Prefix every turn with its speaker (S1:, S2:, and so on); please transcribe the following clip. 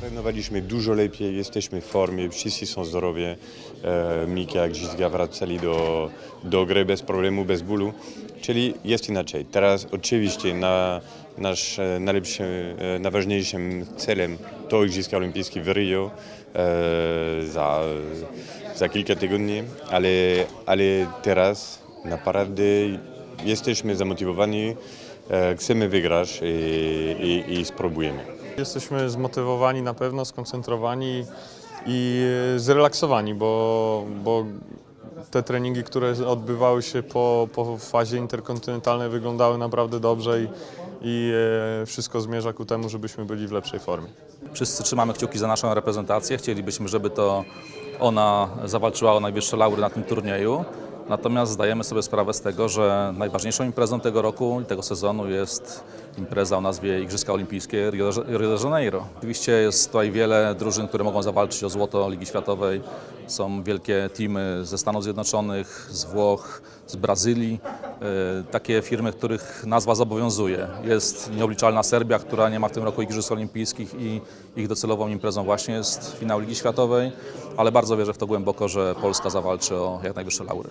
S1: Trenowaliśmy dużo lepiej, jesteśmy w formie, wszyscy są zdrowi. E, Mika, Gizga wracali do, do gry bez problemu, bez bólu. Czyli jest inaczej. Teraz oczywiście na, nasz e, najlepszym, e, najważniejszym celem to Igrzyska Olimpijskie w Rio e, za, za kilka tygodni, ale, ale teraz naprawdę jesteśmy zamotywowani, e, chcemy wygrać i, i, i spróbujemy.
S2: Jesteśmy zmotywowani na pewno, skoncentrowani i zrelaksowani, bo, bo te treningi, które odbywały się po, po fazie interkontynentalnej wyglądały naprawdę dobrze i, i e, wszystko zmierza ku temu, żebyśmy byli w lepszej formie.
S3: Wszyscy trzymamy kciuki za naszą reprezentację. Chcielibyśmy, żeby to ona zawalczyła o najwyższe laury na tym turnieju. Natomiast zdajemy sobie sprawę z tego, że najważniejszą imprezą tego roku i tego sezonu jest impreza o nazwie Igrzyska Olimpijskie Rio de Janeiro. Oczywiście jest tutaj wiele drużyn, które mogą zawalczyć o złoto Ligi Światowej. Są wielkie teamy ze Stanów Zjednoczonych, z Włoch, z Brazylii. E, Takie firmy, których nazwa zobowiązuje. Jest nieobliczalna Serbia, która nie ma w tym roku Igrzysk Olimpijskich i ich docelową imprezą właśnie jest finał Ligi Światowej, ale bardzo wierzę w to głęboko, że Polska zawalczy o jak najwyższe laury.